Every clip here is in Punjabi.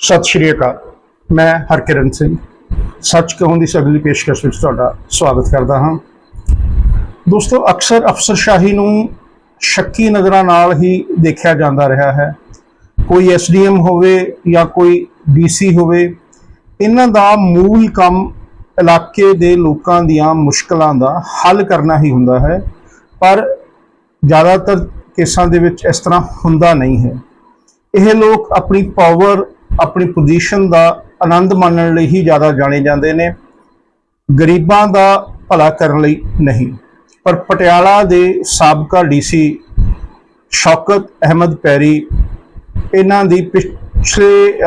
ਸਤਿ ਸ਼੍ਰੀ ਅਕਾਲ। ਮੈਂ ਹਰਕਿਰਨ ਸਿੰਘ। ਸੱਚ ਕਹੂੰ ਦੀ ਅਗਲੀ ਪੇਸ਼ਕਸ਼ ਵਿੱਚ ਤੁਹਾਡਾ ਸਵਾਗਤ ਕਰਦਾ ਹਾਂ। ਦੋਸਤੋ, ਅਕਸਰ ਅਫਸਰਸ਼ਾਹੀ ਨੂੰ ਸ਼ੱਕੀ ਨਜ਼ਰਾਂ ਨਾਲ ਹੀ ਦੇਖਿਆ ਜਾਂਦਾ ਰਿਹਾ ਹੈ। ਕੋਈ ਐਸਡੀਐਮ ਹੋਵੇ ਜਾਂ ਕੋਈ ਡੀਸੀ ਹੋਵੇ, ਇਹਨਾਂ ਦਾ ਮੂਲ ਕੰਮ ਇਲਾਕੇ ਦੇ ਲੋਕਾਂ ਦੀਆਂ ਮੁਸ਼ਕਲਾਂ ਦਾ ਹੱਲ ਕਰਨਾ ਹੀ ਹੁੰਦਾ ਹੈ। ਪਰ ਜ਼ਿਆਦਾਤਰ ਕੇਸਾਂ ਦੇ ਵਿੱਚ ਇਸ ਤਰ੍ਹਾਂ ਹੁੰਦਾ ਨਹੀਂ ਹੈ। ਇਹ ਲੋਕ ਆਪਣੀ ਪਾਵਰ ਆਪਣੀ ਪੋਜੀਸ਼ਨ ਦਾ ਆਨੰਦ ਮਾਣਨ ਲਈ ਹੀ ਜ਼ਿਆਦਾ ਜਾਣੇ ਜਾਂਦੇ ਨੇ। ਗਰੀਬਾਂ ਦਾ ਭਲਾ ਕਰਨ ਲਈ ਨਹੀਂ, ਪਰ ਪਟਿਆਲਾ ਦੇ ਸਾਬਕਾ ਡੀਸੀ ਸ਼ੌਕਤ ਅਹਿਮਦ ਪੈਰੀ ਇਹਨਾਂ ਦੀ ਪਿਛਲੇ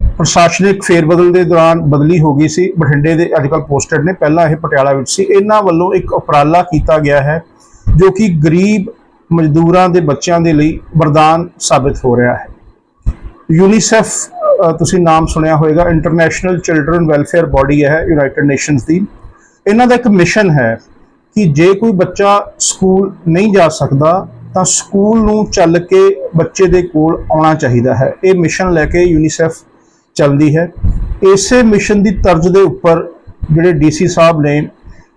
ਪ੍ਰਸ਼ਾਸਨਿਕ ਫੇਰਬਦਲ ਦੇ ਦੌਰਾਨ ਬਦਲੀ ਹੋ ਗਈ ਸੀ। ਬਠਿੰਡੇ ਦੇ ਅੱਜਕੱਲ ਪੋਸਟਡ ਨੇ, ਪਹਿਲਾਂ ਇਹ ਪਟਿਆਲਾ ਵਿੱਚ ਸੀ। ਇਹਨਾਂ ਵੱਲੋਂ ਇੱਕ ਉਪਰਾਲਾ ਕੀਤਾ ਗਿਆ ਹੈ, ਜੋ ਕਿ ਗਰੀਬ ਮਜ਼ਦੂਰਾਂ ਦੇ ਬੱਚਿਆਂ ਦੇ ਲਈ ਵਰਦਾਨ ਸਾਬਿਤ ਹੋ ਰਿਹਾ ਹੈ। ਯੂਨੀਸੈਫ ਤੁਸੀਂ ਨਾਮ ਸੁਣਿਆ ਹੋਵੇਗਾ ਇੰਟਰਨੈਸ਼ਨਲ ਚਿਲਡਰਨ ਵੈਲਫੇਅਰ ਬਾਡੀ ਹੈ ਯੂਨਾਈਟਿਡ ਨੇਸ਼ਨਸ ਦੀ। ਇਹਨਾਂ ਦਾ ਇੱਕ ਮਿਸ਼ਨ ਹੈ ਕਿ ਜੇ ਕੋਈ ਬੱਚਾ ਸਕੂਲ ਨਹੀਂ ਜਾ ਸਕਦਾ, ਤਾਂ ਸਕੂਲ ਨੂੰ ਚੱਲ ਕੇ ਬੱਚੇ ਦੇ ਕੋਲ ਆਉਣਾ ਚਾਹੀਦਾ ਹੈ। ਇਹ ਮਿਸ਼ਨ ਲੈ ਕੇ ਯੂਨੀਸੈਫ ਚੱਲਦੀ ਹੈ। ਇਸੇ ਮਿਸ਼ਨ ਦੀ ਤਰਜ਼ ਦੇ ਉੱਪਰ ਜਿਹੜੇ ਡੀਸੀ ਸਾਹਿਬ ਨੇ,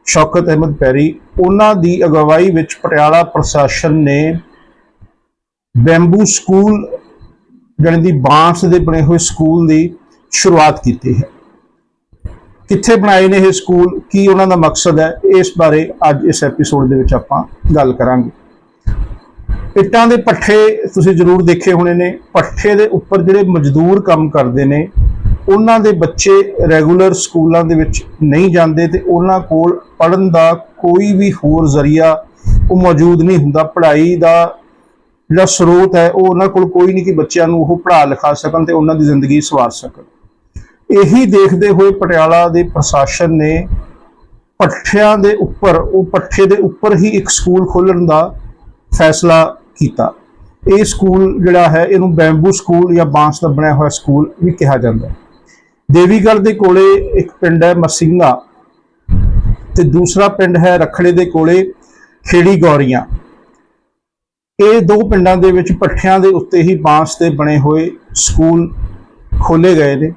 ਸ਼ੌਕਤ ਅਹਿਮਦ ਪੈਰੀ, ਉਹਨਾਂ ਦੀ ਅਗਵਾਈ ਵਿੱਚ ਪਟਿਆਲਾ ਪ੍ਰਸ਼ਾਸਨ ਨੇ ਬੈਂਬੂ ਸਕੂਲ ਜਾਣੀ ਦੀ ਬਾਂਸ ਦੇ ਬਣੇ ਹੋਏ ਸਕੂਲ ਦੀ ਸ਼ੁਰੂਆਤ ਕੀਤੀ ਹੈ। ਕਿੱਥੇ ਬਣਾਏ ਨੇ ਇਹ ਸਕੂਲ? ਕੀ ਉਹਨਾਂ ਦਾ ਮਕਸਦ ਹੈ? ਇਸ ਬਾਰੇ ਅੱਜ ਇਸ ਐਪੀਸੋਡ ਦੇ ਵਿੱਚ ਆਪਾਂ ਗੱਲ ਕਰਾਂਗੇ। ਇੱਟਾਂ ਦੇ ਪੱਠੇ ਤੁਸੀਂ ਜ਼ਰੂਰ ਦੇਖੇ ਹੋਣੇ ਨੇ। ਪੱਠੇ ਦੇ ਉੱਪਰ ਜਿਹੜੇ ਮਜ਼ਦੂਰ ਕੰਮ ਕਰਦੇ ਨੇ, ਉਹਨਾਂ ਦੇ ਬੱਚੇ ਰੈਗੂਲਰ ਸਕੂਲਾਂ ਦੇ ਵਿੱਚ ਨਹੀਂ ਜਾਂਦੇ ਤੇ ਉਹਨਾਂ ਕੋਲ ਪੜਨ ਦਾ ਕੋਈ ਵੀ ਹੋਰ ਜ਼ਰੀਆ ਉਹ ਮੌਜੂਦ ਨਹੀਂ ਹੁੰਦਾ। ਪੜ੍ਹਾਈ ਦਾ ਜਿਹੜਾ ਸਰੋਤ ਹੈ, ਉਹ ਉਹਨਾਂ ਕੋਲ ਕੋਈ ਨਹੀਂ ਕਿ ਬੱਚਿਆਂ ਨੂੰ ਉਹ ਪੜ੍ਹਾ ਲਿਖਾ ਸਕਣ ਤੇ ਉਹਨਾਂ ਦੀ ਜ਼ਿੰਦਗੀ ਸਵਾਰ ਸਕਣ। ਇਹੀ ਦੇਖਦੇ ਹੋਏ ਪਟਿਆਲਾ ਦੇ ਪ੍ਰਸ਼ਾਸਨ ਨੇ ਪੱਠਿਆਂ ਦੇ ਉੱਪਰ, ਉਹ ਪੱਠੇ ਦੇ ਉੱਪਰ ਹੀ ਇੱਕ ਸਕੂਲ ਖੋਲਣ ਦਾ ਫੈਸਲਾ ਕੀਤਾ। ਇਹ ਸਕੂਲ ਜਿਹੜਾ ਹੈ, ਇਹਨੂੰ ਬੈਂਬੂ ਸਕੂਲ ਜਾਂ ਬਾਂਸ ਦਾ ਬਣਿਆ ਹੋਇਆ ਸਕੂਲ ਵੀ ਕਿਹਾ ਜਾਂਦਾ ਹੈ। ਦੇਵੀਗੜ੍ਹ ਦੇ ਕੋਲੇ ਇੱਕ ਪਿੰਡ ਹੈ ਮਸਿੰਗਾ ਤੇ ਦੂਸਰਾ ਪਿੰਡ ਹੈ ਰਖੜੇ ਦੇ ਕੋਲੇ ਖੇੜੀ ਗੌਰੀਆਂ। ਇਹ ਦੋ ਪਿੰਡਾਂ ਦੇ ਵਿੱਚ ਪੱਠਿਆਂ ਦੇ ਉੱਤੇ ਹੀ ਬਾਂਸ ਦੇ ਬਣੇ ਹੋਏ ਸਕੂਲ ਖੋਲੇ ਗਏ ਨੇ,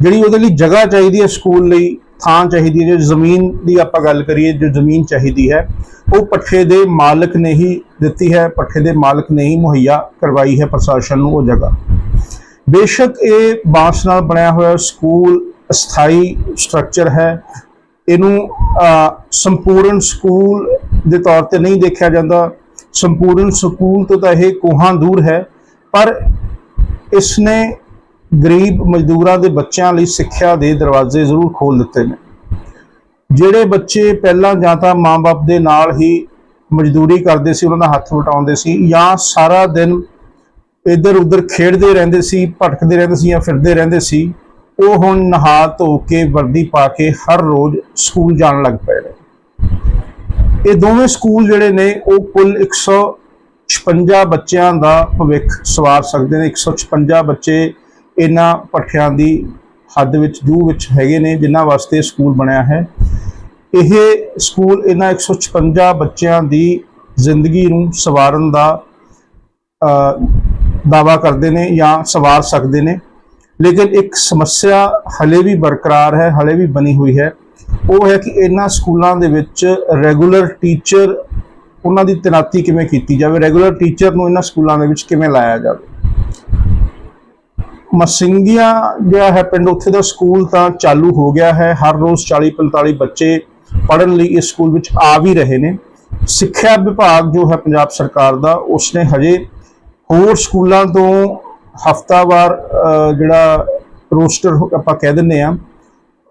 ਜਿਹੜੀ ਉਹਦੇ ਲਈ ਜਗ੍ਹਾ ਚਾਹੀਦੀ ਹੈ ਸਕੂਲ ਲਈ, ਥਾਂ ਚਾਹੀਦੀ ਹੈ, ਜੇ ਜ਼ਮੀਨ ਦੀ ਆਪਾਂ ਗੱਲ ਕਰੀਏ, ਜੋ ਜ਼ਮੀਨ ਚਾਹੀਦੀ ਹੈ, ਉਹ ਪੱਠੇ ਦੇ ਮਾਲਕ ਨੇ ਹੀ ਦਿੱਤੀ ਹੈ, ਪੱਠੇ ਦੇ ਮਾਲਕ ਨੇ ਹੀ ਮੁਹੱਈਆ ਕਰਵਾਈ ਹੈ ਪ੍ਰਸ਼ਾਸਨ ਨੂੰ ਉਹ ਜਗ੍ਹਾ। ਬੇਸ਼ੱਕ ਇਹ ਬਾਂਸ ਨਾਲ ਬਣਿਆ ਹੋਇਆ ਸਕੂਲ ਅਸਥਾਈ ਸਟਰਕਚਰ ਹੈ, ਇਹਨੂੰ ਸੰਪੂਰਨ ਸਕੂਲ ਦੇ ਤੌਰ ਤੇ ਨਹੀਂ ਦੇਖਿਆ ਜਾਂਦਾ ਸੰਪੂਰਨ ਸਕੂਲ ਤੋਂ ਤਾਂ ਇਹ ਕੋਹਾਂ ਦੂਰ ਹੈ, ਪਰ ਇਸ ਨੇ ਗਰੀਬ ਮਜ਼ਦੂਰਾਂ ਦੇ ਬੱਚਿਆਂ ਲਈ ਸਿੱਖਿਆ ਦੇ ਦਰਵਾਜ਼ੇ ਜ਼ਰੂਰ ਖੋਲ ਦਿੱਤੇ ਨੇ। ਜਿਹੜੇ ਬੱਚੇ ਪਹਿਲਾਂ ਜਾਂ ਤਾਂ ਮਾਂ-ਬਾਪ ਦੇ ਨਾਲ ਹੀ ਮਜ਼ਦੂਰੀ ਕਰਦੇ ਸੀ, ਉਹਨਾਂ ਦਾ ਹੱਥ ਵਟਾਉਂਦੇ ਸੀ ਜਾਂ ਸਾਰਾ ਦਿਨ ਇੱਧਰ ਉੱਧਰ ਖੇਡਦੇ ਰਹਿੰਦੇ ਸੀ, ਭਟਕਦੇ ਰਹਿੰਦੇ ਸੀ ਜਾਂ ਫਿਰਦੇ ਰਹਿੰਦੇ ਸੀ, ਉਹ ਹੁਣ ਨਹਾ ਧੋ ਕੇ ਵਰਦੀ ਪਾ ਕੇ ਹਰ ਰੋਜ਼ ਸਕੂਲ ਜਾਣ ਲੱਗ ਪਏ ਇਹ ਦੋਵੇਂ ਸਕੂਲ ਜਿਹੜੇ ਨੇ, ਉਹ ਕੁੱਲ 156 ਬੱਚਿਆਂ ਦਾ ਭਵਿੱਖ ਸਵਾਰ ਸਕਦੇ ਨੇ। 156 ਬੱਚੇ ਇਹਨਾਂ ਪੱਠਿਆਂ ਦੀ ਹੱਦ ਵਿੱਚ ਜੂ ਵਿੱਚ ਹੈਗੇ ਨੇ, ਜਿਨ੍ਹਾਂ ਵਾਸਤੇ ਸਕੂਲ ਬਣਿਆ ਹੈ। ਇਹ ਸਕੂਲ ਇਹਨਾਂ 156 ਬੱਚਿਆਂ ਦੀ ਜ਼ਿੰਦਗੀ ਨੂੰ ਸਵਾਰਨ ਦਾ ਦਾਵਾ ਕਰਦੇ ਨੇ ਜਾਂ ਸਵਾਰ ਸਕਦੇ ਨੇ। ਲੇਕਿਨ ਇੱਕ ਸਮੱਸਿਆ ਹਲੇ ਵੀ ਬਰਕਰਾਰ ਹੈ, ਹਲੇ ਵੀ ਬਣੀ ਹੋਈ ਹੈ। ਉਹ ਹੈ ਕਿ ਇਹਨਾਂ ਸਕੂਲਾਂ ਦੇ ਵਿੱਚ ਰੈਗੂਲਰ ਟੀਚਰ ਉਹਨਾਂ ਦੀ ਤੈਨਾਤੀ ਕਿਵੇਂ ਕੀਤੀ ਜਾਵੇ? ਰੈਗੂਲਰ ਟੀਚਰ ਨੂੰ ਇਹਨਾਂ ਸਕੂਲਾਂ ਦੇ ਵਿੱਚ ਕਿਵੇਂ ਲਾਇਆ ਜਾਵੇ? ਮਸਿੰਗੀਆਂ ਜਿਹੜਾ ਹੈ ਪਿੰਡ, ਉੱਥੇ ਦਾ ਸਕੂਲ ਤਾਂ ਚਾਲੂ ਹੋ ਗਿਆ ਹੈ। ਹਰ ਰੋਜ਼ 40 45 ਬੱਚੇ ਪੜਨ ਲਈ ਇਸ ਸਕੂਲ ਵਿੱਚ ਆ ਵੀ ਰਹੇ ਨੇ। ਸਿੱਖਿਆ ਵਿਭਾਗ ਜੋ ਹੈ ਪੰਜਾਬ ਸਰਕਾਰ ਦਾ, ਉਸਨੇ ਹਜੇ ਹੋਰ ਸਕੂਲਾਂ ਤੋਂ ਹਫਤਾਵਾਰ ਜਿਹੜਾ ਰੋਸਟਰ ਆਪਾਂ ਕਹਿ ਦਿੰਨੇ ਆ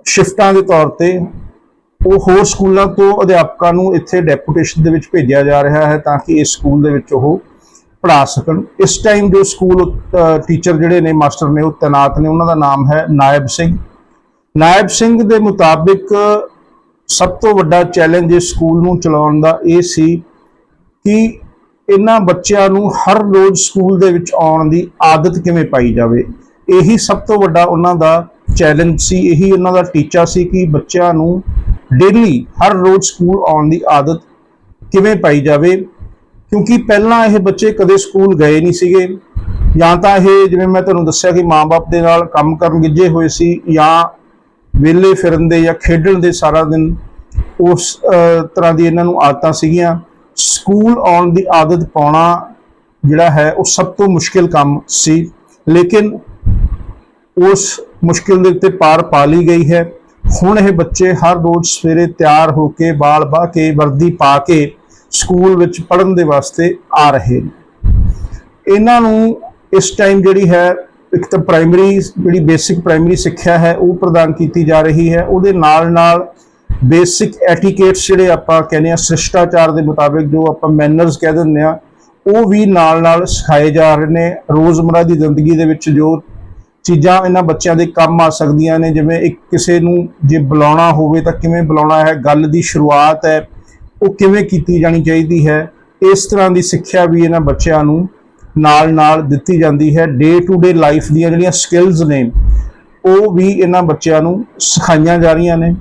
ਸ਼ਿਫਟਾਂ ਦੇ ਤੌਰ ਤੇ ਉਹ ਹੋਰ ਸਕੂਲਾਂ ਤੋਂ ਅਧਿਆਪਕਾਂ ਨੂੰ ਇੱਥੇ ਡੈਪੂਟੇਸ਼ਨ ਦੇ ਵਿੱਚ ਭੇਜਿਆ ਜਾ ਰਿਹਾ ਹੈ ਤਾਂ ਕਿ ਇਸ ਸਕੂਲ ਦੇ ਵਿੱਚ ਉਹ ਪੜ੍ਹਾ ਸਕਣ। ਇਸ ਟਾਈਮ ਜੋ ਸਕੂਲ ਟੀਚਰ ਜਿਹੜੇ ਨੇ, ਮਾਸਟਰ ਨੇ, ਉਹ ਤੈਨਾਤ ਨੇ, ਉਹਨਾਂ ਦਾ ਨਾਮ ਹੈ ਨਾਇਬ ਸਿੰਘ। ਨਾਇਬ ਸਿੰਘ ਦੇ ਮੁਤਾਬਿਕ ਸਭ ਤੋਂ ਵੱਡਾ ਚੈਲੰਜ ਇਸ ਸਕੂਲ ਨੂੰ ਚਲਾਉਣ ਦਾ ਇਹ ਸੀ ਕਿ ਇਹਨਾਂ ਬੱਚਿਆਂ ਨੂੰ ਹਰ ਰੋਜ਼ ਸਕੂਲ ਦੇ ਵਿੱਚ ਆਉਣ ਦੀ ਆਦਤ ਕਿਵੇਂ ਪਾਈ ਜਾਵੇ। ਇਹੀ ਸਭ ਤੋਂ ਵੱਡਾ ਉਹਨਾਂ ਦਾ ਚੈਲੰਜ ਸੀ। ਇਹੀ ਉਹਨਾਂ ਦਾ ਟੀਚਾ ਸੀ ਕਿ ਬੱਚਿਆਂ ਨੂੰ ਡੇਲੀ ਹਰ ਰੋਜ਼ ਸਕੂਲ ਆਉਣ ਦੀ ਆਦਤ ਕਿਵੇਂ ਪਾਈ ਜਾਵੇ? ਕਿਉਂਕਿ ਪਹਿਲਾਂ ਇਹ ਬੱਚੇ ਕਦੇ ਸਕੂਲ ਗਏ ਨਹੀਂ ਸੀਗੇ। ਜਾਂ ਤਾਂ ਇਹ ਜਿਵੇਂ ਮੈਂ ਤੁਹਾਨੂੰ ਦੱਸਿਆ ਕਿ ਮਾਪੇ ਦੇ ਨਾਲ ਕੰਮ ਕਰਨ ਗਿੱਜੇ ਹੋਏ ਸੀ ਜਾਂ ਵਿਹਲੇ ਫਿਰਨ ਦੇ ਜਾਂ ਖੇਡਣ ਦੇ ਸਾਰਾ ਦਿਨ ਉਸ ਤਰ੍ਹਾਂ ਦੀ ਇਹਨਾਂ ਨੂੰ ਆਦਤਾਂ ਸੀਗੀਆਂ। ਸਕੂਲ ਆਉਣ ਦੀ ਆਦਤ ਪਾਉਣਾ ਜਿਹੜਾ ਹੈ ਉਹ ਸਭ ਤੋਂ ਮੁਸ਼ਕਿਲ ਕੰਮ ਸੀ। ਲੇਕਿਨ ਉਸ ਮੁਸ਼ਕਿਲ ਦੇ ਉੱਤੇ ਪਾਰ ਪਾ ਲਈ ਗਈ ਹੈ। ਹੁਣ ਇਹ ਬੱਚੇ ਹਰ ਰੋਜ਼ ਸਵੇਰੇ ਤਿਆਰ ਹੋ ਕੇ ਬਾਲ ਬਾਹ ਕੇ ਵਰਦੀ ਪਾ ਕੇ ਸਕੂਲ ਵਿੱਚ ਪੜ੍ਹਨ ਦੇ ਵਾਸਤੇ ਆ ਰਹੇ ਨੇ। ਇਹਨਾਂ ਨੂੰ ਇਸ ਟਾਈਮ ਜਿਹੜੀ ਹੈ, ਇੱਕ ਤਾਂ ਪ੍ਰਾਇਮਰੀ ਜਿਹੜੀ ਬੇਸਿਕ ਪ੍ਰਾਇਮਰੀ ਸਿੱਖਿਆ ਹੈ, ਉਹ ਪ੍ਰਦਾਨ ਕੀਤੀ ਜਾ ਰਹੀ ਹੈ। ਉਹਦੇ ਨਾਲ ਨਾਲ ਬੇਸਿਕ ਐਟੀਕੇਟਸ ਜਿਹੜੇ ਆਪਾਂ ਕਹਿੰਦੇ ਆ ਸ਼ਿਸ਼ਟਾਚਾਰ ਦੇ ਮੁਤਾਬਿਕ ਜੋ ਆਪਾਂ ਮੈਨਰਸ ਕਹਿ ਦਿੰਦੇ ਆ ਉਹ ਵੀ ਨਾਲ ਨਾਲ ਸਿਖਾਏ ਜਾ ਰਹੇ ਨੇ। ਰੋਜ਼ਮਰਾ ਦੀ ਜ਼ਿੰਦਗੀ ਦੇ ਵਿੱਚ ਜੋ ਚੀਜ਼ਾਂ ਇਹਨਾਂ ਬੱਚਿਆਂ ਦੇ ਕੰਮ ਆ ਸਕਦੀਆਂ ਨੇ, ਜਿਵੇਂ ਇੱਕ ਕਿਸੇ ਨੂੰ ਜੇ ਬੁਲਾਉਣਾ ਹੋਵੇ ਤਾਂ ਕਿਵੇਂ ਬੁਲਾਉਣਾ ਹੈ, ਗੱਲ ਦੀ ਸ਼ੁਰੂਆਤ ਹੈ, ਉਹ ਕਿਵੇਂ ਕੀਤੀ ਜਾਣੀ ਚਾਹੀਦੀ ਹੈ, ਇਸ ਤਰ੍ਹਾਂ ਦੀ ਸਿੱਖਿਆ ਵੀ ਇਹਨਾਂ ਬੱਚਿਆਂ ਨੂੰ ਨਾਲ ਨਾਲ ਦਿੱਤੀ ਜਾਂਦੀ ਹੈ ਡੇ ਟੂ ਡੇ ਲਾਈਫ ਦੀਆਂ ਜਿਹੜੀਆਂ ਸਕਿੱਲਸ ਨੇ, ਉਹ ਵੀ ਇਹਨਾਂ ਬੱਚਿਆਂ ਨੂੰ ਸਿਖਾਈਆਂ ਜਾ ਰਹੀਆਂ ਨੇ।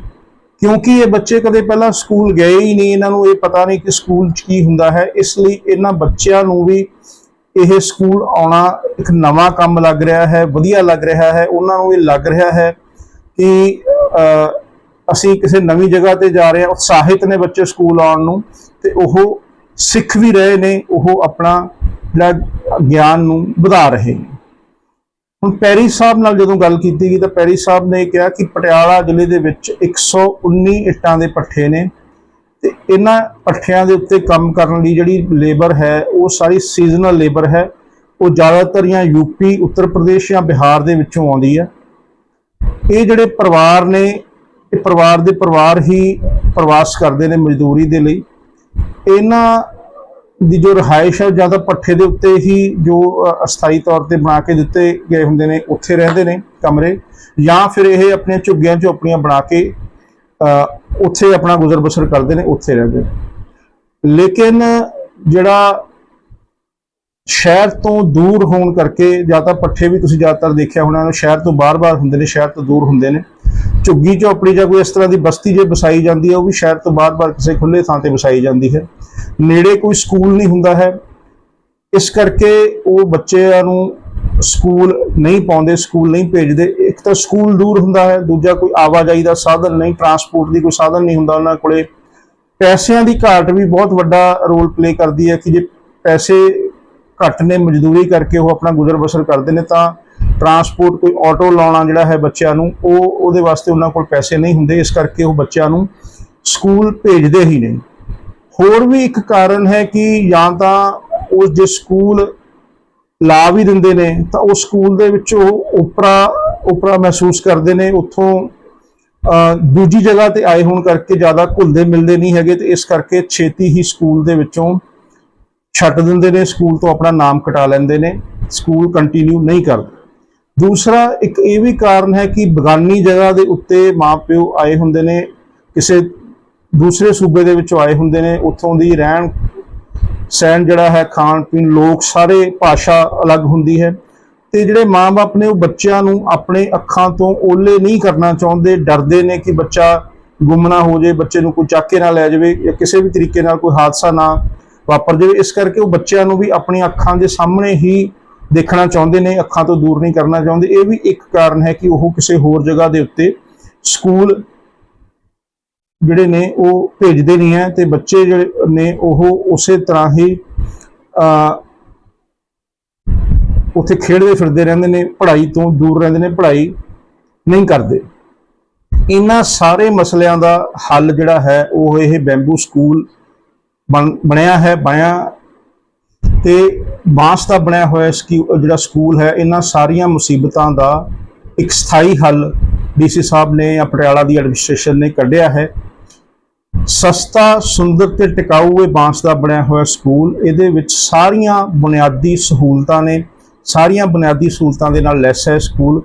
ਕਿਉਂਕਿ ਇਹ ਬੱਚੇ ਕਦੇ ਪਹਿਲਾਂ ਸਕੂਲ ਗਏ ਹੀ ਨਹੀਂ, ਇਹਨਾਂ ਨੂੰ ਇਹ ਪਤਾ ਨਹੀਂ ਕਿ ਸਕੂਲ 'ਚ ਕੀ ਹੁੰਦਾ ਹੈ, ਇਸ ਲਈ ਇਹਨਾਂ ਬੱਚਿਆਂ ਨੂੰ ਵੀ ਇਹ ਸਕੂਲ ਆਉਣਾ ਇੱਕ ਨਵਾਂ ਕੰਮ ਲੱਗ ਰਿਹਾ ਹੈ, ਵਧੀਆ ਲੱਗ ਰਿਹਾ ਹੈ, ਉਹਨਾਂ ਨੂੰ ਇਹ ਲੱਗ ਰਿਹਾ ਹੈ ਕਿ ਅਸੀਂ ਕਿਸੇ ਨਵੀਂ ਜਗ੍ਹਾ ਤੇ ਜਾ ਰਹੇ ਹਾਂ, ਉਤਸ਼ਾਹਿਤ ਨੇ ਬੱਚੇ ਸਕੂਲ ਆਉਣ ਨੂੰ ਤੇ ਉਹ ਸਿੱਖ ਵੀ ਰਹੇ ਨੇ, ਉਹ ਆਪਣਾ ਜਿਹੜਾ ਗਿਆਨ ਨੂੰ ਵਧਾ ਰਹੇ ਨੇ। ਹੁਣ ਪੈਰੀ ਸਾਹਿਬ ਨਾਲ ਜਦੋਂ ਗੱਲ ਕੀਤੀ ਗਈ ਤਾਂ ਪੈਰੀ ਸਾਹਿਬ ਨੇ ਕਿਹਾ ਕਿ ਪਟਿਆਲਾ ਜ਼ਿਲ੍ਹੇ ਦੇ ਵਿੱਚ 119 ਇੱਟਾਂ ਦੇ ਪੱਠੇ ਨੇ ਤੇ ਇਹਨਾਂ ਪੱਠਿਆਂ ਦੇ ਉੱਤੇ ਕੰਮ ਕਰਨ ਲਈ ਜਿਹੜੀ ਲੇਬਰ ਹੈ, ਉਹ ਸਾਰੀ ਸੀਜ਼ਨਲ ਲੇਬਰ ਹੈ। ਉਹ ਜ਼ਿਆਦਾਤਰ ਜਾਂ ਯੂਪੀ ਉੱਤਰ ਪ੍ਰਦੇਸ਼ ਜਾਂ ਬਿਹਾਰ ਦੇ ਵਿੱਚੋਂ ਆਉਂਦੀ ਹੈ। ਇਹ ਜਿਹੜੇ ਪਰਿਵਾਰ ਨੇ, ਇਹ ਪਰਿਵਾਰ ਦੇ ਪਰਿਵਾਰ ਹੀ ਪ੍ਰਵਾਸ ਕਰਦੇ ਨੇ ਮਜ਼ਦੂਰੀ ਦੇ ਲਈ। ਇਹਨਾਂ ਦੀ ਜੋ ਰਿਹਾਇਸ਼ ਹੈ ਜ਼ਿਆਦਾ ਪੱਠੇ ਦੇ ਉੱਤੇ ਹੀ ਜੋ ਅਸਥਾਈ ਤੌਰ ਤੇ ਬਣਾ ਕੇ ਦਿੱਤੇ ਗਏ ਹੁੰਦੇ ਨੇ, ਉੱਥੇ ਰਹਿੰਦੇ ਨੇ ਕਮਰੇ, ਜਾਂ ਫਿਰ ਇਹ ਆਪਣੇ ਝੁੱਗੀਆਂ ਝੋਪੜੀਆਂ ਬਣਾ ਕੇ ਉੱਥੇ ਆਪਣਾ ਗੁਜ਼ਰ ਬਸਰ ਕਰਦੇ ਨੇ, ਉੱਥੇ ਰਹਿੰਦੇ ਨੇ। ਲੇਕਿਨ ਜਿਹੜਾ ਸ਼ਹਿਰ ਤੋਂ ਦੂਰ ਹੋਣ ਕਰਕੇ, ਜਾਂ ਤਾਂ ਪੱਠੇ ਵੀ ਤੁਸੀਂ ਜ਼ਿਆਦਾਤਰ ਦੇਖਿਆ ਹੋਣਾ ਉਹ ਸ਼ਹਿਰ ਤੋਂ ਬਾਹਰ-ਬਾਹਰ ਹੁੰਦੇ ਨੇ, ਸ਼ਹਿਰ ਤੋਂ ਦੂਰ ਹੁੰਦੇ ਨੇ। ਝੁੱਗੀ ਝੋਪੜੀ ਜਾਂ ਕੋਈ ਇਸ ਤਰ੍ਹਾਂ ਦੀ ਬਸਤੀ ਜੇ ਵਸਾਈ ਜਾਂਦੀ ਹੈ, ਉਹ ਵੀ ਸ਼ਹਿਰ ਤੋਂ ਬਾਹਰ-ਬਾਹਰ ਕਿਸੇ ਖੁੱਲੇ ਥਾਂ ਤੇ ਵਸਾਈ ਜਾਂਦੀ ਹੈ। ਨੇੜੇ ਕੋਈ ਸਕੂਲ ਨਹੀਂ ਹੁੰਦਾ ਹੈ। ਇਸ ਕਰਕੇ ਉਹ ਬੱਚਿਆਂ ਨੂੰ ਸਕੂਲ ਨਹੀਂ ਪਾਉਂਦੇ, ਸਕੂਲ ਨਹੀਂ ਭੇਜਦੇ। ਇੱਕ ਤਾਂ ਸਕੂਲ ਦੂਰ ਹੁੰਦਾ ਹੈ, ਦੂਜਾ ਕੋਈ ਆਵਾਜਾਈ ਦਾ ਸਾਧਨ ਨਹੀਂ, ਟਰਾਂਸਪੋਰਟ ਦੀ ਕੋਈ ਸਾਧਨ ਨਹੀਂ ਹੁੰਦਾ ਉਹਨਾਂ ਕੋਲੇ। ਪੈਸਿਆਂ ਦੀ ਘਾਟ ਵੀ ਬਹੁਤ ਵੱਡਾ ਰੋਲ ਪਲੇ ਕਰਦੀ ਹੈ ਕਿ ਜੇ ਪੈਸੇ ਘੱਟ ਨੇ, ਮਜ਼ਦੂਰੀ ਕਰਕੇ ਉਹ ਆਪਣਾ ਗੁਜ਼ਰ ਬਸਰ ਕਰਦੇ ਨੇ, ਤਾਂ ਟਰਾਂਸਪੋਰਟ ਕੋਈ ਆਟੋ ਲਾਉਣਾ ਜਿਹੜਾ ਹੈ ਬੱਚਿਆਂ ਨੂੰ, ਉਹ ਉਹਦੇ ਵਾਸਤੇ ਉਹਨਾਂ ਕੋਲ ਪੈਸੇ ਨਹੀਂ ਹੁੰਦੇ। ਇਸ ਕਰਕੇ ਉਹ ਬੱਚਿਆਂ ਨੂੰ ਸਕੂਲ ਭੇਜਦੇ ਹੀ ਨਹੀਂ। ਹੋਰ ਵੀ ਇੱਕ ਕਾਰਨ ਹੈ ਕਿ ਜਾਂ ਤਾਂ ਉਸ ਜੇ ਸਕੂਲ ਲਾ ਵੀ ਦਿੰਦੇ ਨੇ, ਤਾਂ ਉਹ ਸਕੂਲ ਦੇ ਵਿੱਚ ਉਹ ਉਪਰਾ ਉਪਰਾ ਮਹਿਸੂਸ ਕਰਦੇ ਨੇ, ਉੱਥੋਂ ਦੂਜੀ ਜਗ੍ਹਾ ਤੇ ਆਏ ਹੋਣ ਕਰਕੇ ਜ਼ਿਆਦਾ ਘੁਲਦੇ ਮਿਲਦੇ ਨਹੀਂ ਹੈਗੇ, ਤੇ ਇਸ ਕਰਕੇ ਛੇਤੀ ਹੀ ਸਕੂਲ ਦੇ ਵਿੱਚੋਂ ਛੱਡ ਦਿੰਦੇ ਨੇ, ਸਕੂਲ ਤੋਂ ਆਪਣਾ ਨਾਮ ਕਟਾ ਲੈਂਦੇ ਨੇ, ਸਕੂਲ ਕੰਟੀਨਿਊ ਨਹੀਂ ਕਰਦੇ। ਦੂਸਰਾ, ਇੱਕ ਇਹ ਵੀ ਕਾਰਨ ਹੈ ਕਿ ਬਗਾਨੀ ਜਗ੍ਹਾ ਦੇ ਉੱਤੇ ਮਾਪਿਓ ਆਏ ਹੁੰਦੇ ਨੇ, ਕਿਸੇ ਦੂਸਰੇ ਸੂਬੇ ਦੇ ਵਿੱਚੋਂ ਆਏ ਹੁੰਦੇ ਨੇ, ਉੱਥੋਂ ਦੀ ਰਹਿਣ ਸਹਿਣ ਜਿਹੜਾ ਹੈ, ਖਾਣ ਪੀਣ ਲੋਕ ਸਾਰੇ ਭਾਸ਼ਾ ਅਲੱਗ ਹੁੰਦੀ ਹੈ। ਤੇ ਜਿਹੜੇ ਮਾਪੇ ਨੇ ਉਹ ਬੱਚਿਆਂ ਨੂੰ ਆਪਣੇ ਅੱਖਾਂ ਤੋਂ ਓਲੇ ਨਹੀਂ ਕਰਨਾ ਚਾਹੁੰਦੇ, ਡਰਦੇ ਨੇ ਕਿ ਬੱਚਾ ਗੁੰਮ ਨਾ ਹੋ ਜਾਏ, ਬੱਚੇ ਨੂੰ ਕੋਈ ਚੱਕ ਕੇ ਨਾ ਲੈ ਜਾਵੇ ਜਾਂ ਕਿਸੇ ਵੀ ਤਰੀਕੇ ਨਾਲ ਕੋਈ ਹਾਦਸਾ ਨਾ ਵਾਪਰ ਜਾਵੇ, ਇਸ ਕਰਕੇ ਉਹ ਬੱਚਿਆਂ ਨੂੰ ਵੀ ਆਪਣੀਆਂ ਅੱਖਾਂ ਦੇ ਸਾਹਮਣੇ ਹੀ ਦੇਖਣਾ ਚਾਹੁੰਦੇ ਨੇ, ਅੱਖਾਂ ਤੋਂ ਦੂਰ ਨਹੀਂ ਕਰਨਾ ਚਾਹੁੰਦੇ। ਇਹ ਵੀ ਇੱਕ ਕਾਰਨ ਹੈ ਕਿ ਉਹ ਕਿਸੇ ਹੋਰ ਜਗ੍ਹਾ ਦੇ ਉੱਤੇ ਸਕੂਲ ਜਿਹੜੇ ਨੇ ਉਹ ਭੇਜਦੇ ਨਹੀਂ ਹੈ ਤੇ ਬੱਚੇ ਜਿਹੜੇ ਨੇ ਉਹ ਉਸੇ ਤਰ੍ਹਾਂ ਹੀ ਅ ਉੱਥੇ ਖੇਡਦੇ ਫਿਰਦੇ ਰਹਿੰਦੇ ਨੇ, ਪੜ੍ਹਾਈ ਤੋਂ ਦੂਰ ਰਹਿੰਦੇ ਨੇ, ਪੜ੍ਹਾਈ ਨਹੀਂ ਕਰਦੇ। ਇਹਨਾਂ ਸਾਰੇ ਮਸਲਿਆਂ ਦਾ ਹੱਲ ਜਿਹੜਾ ਹੈ, ਉਹ ਇਹ ਬੈਂਬੂ ਸਕੂਲ ਬਣ- ਬਣਿਆ ਹੈ, ਬਣਿਆ ਤੇ ਬਾਂਸ ਦਾ ਬਣਿਆ ਹੋਇਆ ਸਕੂ- ਜਿਹੜਾ ਸਕੂਲ ਹੈ, ਇਹਨਾਂ ਸਾਰੀਆਂ ਮੁਸੀਬਤਾਂ ਦਾ ਇੱਕ ਸਥਾਈ ਹੱਲ ਡੀਸੀ ਸਾਹਿਬ ਨੇ ਜਾਂ ਪਟਿਆਲਾ ਦੀ ਐਡਮਿਨਿਸਟ੍ਰੇਸ਼ਨ ਨੇ ਕੱਢਿਆ ਹੈ। ਸਸਤਾ, ਸੁੰਦਰ ਤੇ ਟਿਕਾਊ ਇਹ ਬਾਂਸ ਦਾ ਬਣਿਆ ਹੋਇਆ ਸਕੂਲ। ਇਹਦੇ ਵਿੱਚ ਸਾਰੀਆਂ ਬੁਨਿਆਦੀ ਸਹੂਲਤਾਂ ਨੇ, ਸਾਰੀਆਂ ਬੁਨਿਆਦੀ ਸਹੂਲਤਾਂ ਦੇ ਨਾਲ ਲੈਸ ਹੈ ਸਕੂਲ।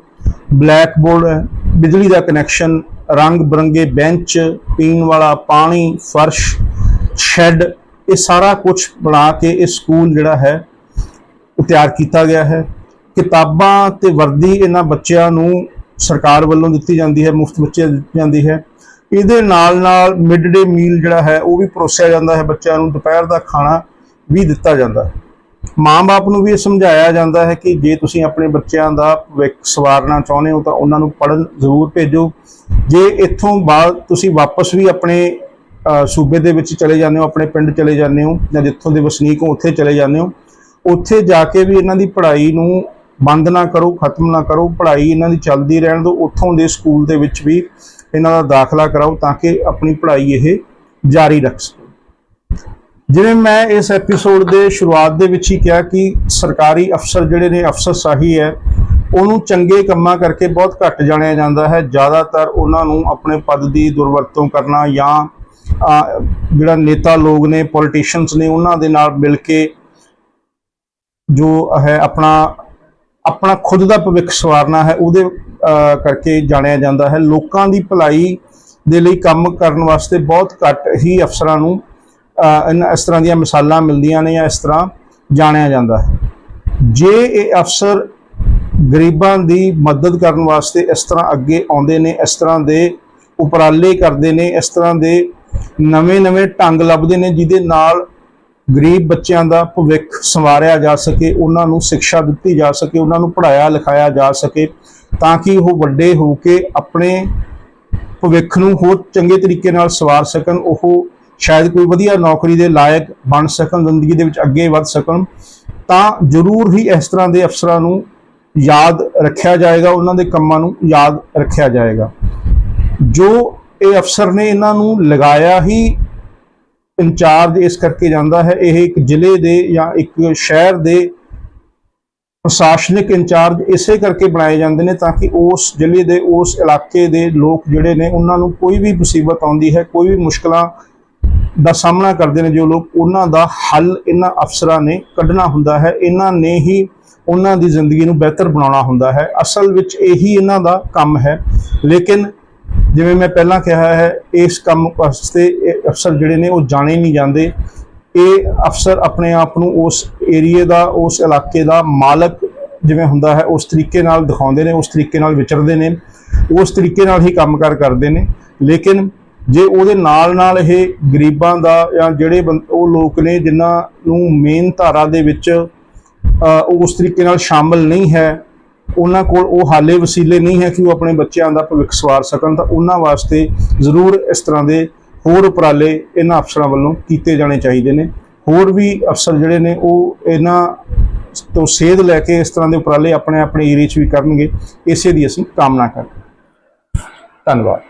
ਬਲੈਕ ਬੋਰਡ ਹੈ ਬਿਜਲੀ ਦਾ ਕਨੈਕਸ਼ਨ, ਰੰਗ ਬਰੰਗੇ ਬੈਂਚ, ਪੀਣ ਵਾਲਾ ਪਾਣੀ, ਫਰਸ਼, ਸ਼ੈੱਡ, ਇਹ ਸਾਰਾ ਕੁਝ ਬਣਾ ਕੇ ਇਹ ਸਕੂਲ ਜਿਹੜਾ ਹੈ, ਉਹ ਤਿਆਰ ਕੀਤਾ ਗਿਆ ਹੈ। ਕਿਤਾਬਾਂ ਤੇ ਵਰਦੀ ਇਹਨਾਂ ਬੱਚਿਆਂ ਨੂੰ ਸਰਕਾਰ ਵੱਲੋਂ ਦਿੱਤੀ ਜਾਂਦੀ ਹੈ, ਮੁਫਤ ਬੱਚਿਆਂ ਦਿੱਤੀ ਜਾਂਦੀ ਹੈ। ਇਹਦੇ ਨਾਲ ਨਾਲ ਮਿਡ ਡੇ ਮੀਲ ਜਿਹੜਾ ਹੈ, ਉਹ ਵੀ ਪਰੋਸਿਆ ਜਾਂਦਾ ਹੈ। ਬੱਚਿਆਂ ਨੂੰ ਦੁਪਹਿਰ ਦਾ ਖਾਣਾ ਵੀ ਦਿੱਤਾ ਜਾਂਦਾ ਹੈ। ਮਾਂ-ਬਾਪ ਨੂੰ ਵੀ ਇਹ ਸਮਝਾਇਆ ਜਾਂਦਾ ਹੈ ਕਿ ਜੇ ਤੁਸੀਂ ਆਪਣੇ ਬੱਚਿਆਂ ਦਾ ਭਵਿੱਖ ਸਵਾਰਨਾ ਚਾਹੁੰਦੇ ਹੋ, ਤਾਂ ਉਹਨਾਂ ਨੂੰ ਪੜ੍ਹਨ ਜ਼ਰੂਰ ਭੇਜੋ। ਜੇ ਇੱਥੋਂ ਬਾਅਦ ਤੁਸੀਂ ਵਾਪਸ ਵੀ ਆਪਣੇ ਸੂਬੇ ਦੇ ਵਿੱਚ ਚਲੇ ਜਾਂਦੇ ਹੋ, ਆਪਣੇ ਪਿੰਡ ਚਲੇ ਜਾਂਦੇ ਹੋ, ਜਾਂ ਜਿੱਥੋਂ ਦੇ ਵਸਨੀਕ ਹੋ, ਉੱਥੇ ਚਲੇ ਜਾਂਦੇ ਹੋ, ਉੱਥੇ ਜਾ ਕੇ ਵੀ ਇਹਨਾਂ ਦੀ ਪੜ੍ਹਾਈ ਨੂੰ ਬੰਦ ਨਾ ਕਰੋ, ਖਤਮ ਨਾ ਕਰੋ। ਪੜ੍ਹਾਈ ਇਹਨਾਂ ਦੀ ਚੱਲਦੀ ਰਹਿਣ ਦਿਓ। ਉੱਥੋਂ ਦੇ ਸਕੂਲ ਦੇ ਵਿੱਚ ਵੀ ਇਹਨਾਂ ਦਾ ਦਾਖਲਾ ਕਰਾਓ ਤਾਂ ਕਿ ਆਪਣੀ ਪੜ੍ਹਾਈ ਇਹ ਜਾਰੀ ਰੱਖ ਸਕਣ। ਜਿਵੇਂ ਮੈਂ ਇਸ ਐਪੀਸੋਡ ਦੇ ਸ਼ੁਰੂਆਤ ਦੇ ਵਿੱਚ ਹੀ ਕਿਹਾ ਕਿ ਸਰਕਾਰੀ ਅਫਸਰ ਜਿਹੜੇ ਨੇ ਅਫਸਰਸ਼ਾਹੀ ਹੈ, ਉਹਨੂੰ ਚੰਗੇ ਕੰਮਾਂ ਕਰਕੇ ਬਹੁਤ ਘੱਟ ਜਾਣਿਆ ਜਾਂਦਾ ਹੈ। ਜ਼ਿਆਦਾਤਰ ਉਹਨਾਂ ਨੂੰ ਆਪਣੇ ਪਦ ਦੀ ਦੁਰਵਰਤੋਂ ਕਰਨਾ ਜਾਂ ਜਿਹੜਾ ਨੇਤਾ ਲੋਕ ਨੇ ਪੋਲੀਟੀਸ਼ੀਅਨਸ ਨੇ, ਉਹਨਾਂ ਦੇ ਨਾਲ ਮਿਲ ਕੇ ਜੋ ਹੈ ਆਪਣਾ ਆਪਣਾ ਖੁਦ ਦਾ ਭਵਿੱਖ ਸਵਾਰਨਾ ਹੈ, ਉਹਦੇ ਕਰਕੇ ਜਾਣਿਆ ਜਾਂਦਾ ਹੈ। ਲੋਕਾਂ ਦੀ ਭਲਾਈ ਦੇ ਲਈ ਕੰਮ ਕਰਨ ਵਾਸਤੇ ਬਹੁਤ ਘੱਟ ਹੀ ਅਫਸਰਾਂ ਨੂੰ ਅਹ, ਇਸ ਤਰ੍ਹਾਂ ਦੀਆਂ ਮਿਸਾਲਾਂ ਮਿਲਦੀਆਂ ਨੇ ਜਾਂ ਇਸ ਤਰ੍ਹਾਂ ਜਾਣਿਆ ਜਾਂਦਾ ਹੈ। ਜੇ ਇਹ ਅਫਸਰ ਗਰੀਬਾਂ ਦੀ ਮਦਦ ਕਰਨ ਵਾਸਤੇ ਇਸ ਤਰ੍ਹਾਂ ਅੱਗੇ ਆਉਂਦੇ ਨੇ ਇਸ ਤਰ੍ਹਾਂ ਦੇ ਉਪਰਾਲੇ ਕਰਦੇ ਨੇ ਇਸ ਤਰ੍ਹਾਂ ਦੇ ਨਵੇਂ-ਨਵੇਂ ਢੰਗ ਲੱਭਦੇ ਨੇ ਜਿਹਦੇ ਨਾਲ ਗਰੀਬ ਬੱਚਿਆਂ ਦਾ ਭਵਿੱਖ ਸੰਵਾਰਿਆ ਜਾ ਸਕੇ, ਉਹਨਾਂ ਨੂੰ ਸਿੱਖਿਆ ਦਿੱਤੀ ਜਾ ਸਕੇ, ਉਹਨਾਂ ਨੂੰ ਪੜ੍ਹਾਇਆ ਲਿਖਾਇਆ ਜਾ ਸਕੇ, ਤਾਂ ਕਿ ਉਹ ਵੱਡੇ ਹੋ ਕੇ ਆਪਣੇ ਭਵਿੱਖ ਨੂੰ ਹੋਰ ਚੰਗੇ ਤਰੀਕੇ ਨਾਲ ਸਵਾਰ ਸਕਣ, ਉਹ ਸ਼ਾਇਦ ਕੋਈ ਵਧੀਆ ਨੌਕਰੀ ਦੇ ਲਾਇਕ ਬਣ ਸਕਣ, ਜ਼ਿੰਦਗੀ ਦੇ ਵਿੱਚ ਅੱਗੇ ਵੱਧ ਸਕਣ, ਤਾਂ ਜ਼ਰੂਰ ਹੀ ਇਸ ਤਰ੍ਹਾਂ ਦੇ ਅਫਸਰਾਂ ਨੂੰ ਯਾਦ ਰੱਖਿਆ ਜਾਏਗਾ, ਉਹਨਾਂ ਦੇ ਕੰਮਾਂ ਨੂੰ ਯਾਦ ਰੱਖਿਆ ਜਾਏਗਾ। ਜੋ ਇਹ ਅਫਸਰ ਨੇ ਇਹਨਾਂ ਨੂੰ ਲਗਾਇਆ ਹੀ ਇੰਚਾਰਜ ਇਸ ਕਰਕੇ ਜਾਂਦਾ ਹੈ, ਇਹ ਇੱਕ ਜ਼ਿਲ੍ਹੇ ਦੇ ਜਾਂ ਇੱਕ ਸ਼ਹਿਰ ਦੇ ਪ੍ਰਸ਼ਾਸਨਿਕ ਇੰਚਾਰਜ ਇਸੇ ਕਰਕੇ ਬਣਾਏ ਜਾਂਦੇ ਨੇ ਤਾਂ ਕਿ ਉਸ ਜ਼ਿਲ੍ਹੇ ਦੇ, ਉਸ ਇਲਾਕੇ ਦੇ ਲੋਕ ਜਿਹੜੇ ਨੇ, ਉਹਨਾਂ ਨੂੰ ਕੋਈ ਵੀ ਮੁਸੀਬਤ ਆਉਂਦੀ ਹੈ, ਕੋਈ ਵੀ ਮੁਸ਼ਕਲਾਂ ਦਾ ਸਾਹਮਣਾ ਕਰਦੇ ਨੇ ਜੋ ਲੋਕ, ਉਹਨਾਂ ਦਾ ਹੱਲ ਇਹਨਾਂ ਅਫਸਰਾਂ ਨੇ ਕੱਢਣਾ ਹੁੰਦਾ ਹੈ, ਇਹਨਾਂ ਨੇ ਹੀ ਉਹਨਾਂ ਦੀ ਜ਼ਿੰਦਗੀ ਨੂੰ ਬਿਹਤਰ ਬਣਾਉਣਾ ਹੁੰਦਾ ਹੈ। ਅਸਲ ਵਿੱਚ ਇਹੀ ਇਹਨਾਂ ਦਾ ਕੰਮ ਹੈ। ਲੇਕਿਨ ਜਿਵੇਂ ਮੈਂ ਪਹਿਲਾਂ ਕਿਹਾ ਹੈ, ਇਸ ਕੰਮ ਵਾਸਤੇ ਇਹ ਅਫਸਰ ਜਿਹੜੇ ਨੇ ਉਹ ਜਾਣੇ ਨਹੀਂ ਜਾਂਦੇ। ਇਹ ਅਫਸਰ ਆਪਣੇ ਆਪ ਨੂੰ ਉਸ ਏਰੀਏ ਦਾ, ਉਸ ਇਲਾਕੇ ਦਾ ਮਾਲਕ ਜਿਵੇਂ ਹੁੰਦਾ ਹੈ, ਉਸ ਤਰੀਕੇ ਨਾਲ ਦਿਖਾਉਂਦੇ ਨੇ, ਉਸ ਤਰੀਕੇ ਨਾਲ ਵਿਚਰਦੇ ਨੇ, ਉਸ ਤਰੀਕੇ ਨਾਲ ਹੀ ਕੰਮਕਾਰ ਕਰਦੇ ਨੇ। ਲੇਕਿਨ ਜੇ ਉਹਦੇ ਨਾਲ ਨਾਲ ਇਹ ਗਰੀਬਾਂ ਦਾ ਜਾਂ ਜਿਹੜੇ ਬੰ- ਉਹ ਲੋਕ ਨੇ ਜਿਨ੍ਹਾਂ ਨੂੰ ਮੇਨ ਧਾਰਾ ਦੇ ਵਿੱਚ ਉਸ ਤਰੀਕੇ ਨਾਲ ਸ਼ਾਮਲ ਨਹੀਂ ਹੈ ਉਹਨਾਂ ਕੋਲ ਉਹ ਹਾਲੇ ਵਸੀਲੇ ਨਹੀਂ ਹੈ ਕਿ ਉਹ ਆਪਣੇ ਬੱਚਿਆਂ ਦਾ ਭਵਿੱਖ ਸਵਾਰ ਸਕਣ, ਤਾਂ ਉਹਨਾਂ ਵਾਸਤੇ ਜ਼ਰੂਰ ਇਸ ਤਰ੍ਹਾਂ ਦੇ ਹੋਰ ਉਪਰਾਲੇ ਇਹਨਾਂ ਅਫਸਰਾਂ ਵੱਲੋਂ ਕੀਤੇ ਜਾਣੇ ਚਾਹੀਦੇ ਨੇ। ਹੋਰ ਵੀ ਅਫਸਰ ਜਿਹੜੇ ਨੇ, ਉਹ ਇਹਨਾਂ ਤੋਂ ਸੇਧ ਲੈ ਕੇ ਇਸ ਤਰ੍ਹਾਂ ਦੇ ਉਪਰਾਲੇ ਆਪਣੇ ਆਪਣੇ ਏਰੀਆ 'ਚ ਵੀ ਕਰਨਗੇ। ਇਸੇ ਦੀ ਅਸੀਂ ਕਾਮਨਾ ਕਰਦੇ ਧੰਨਵਾਦ।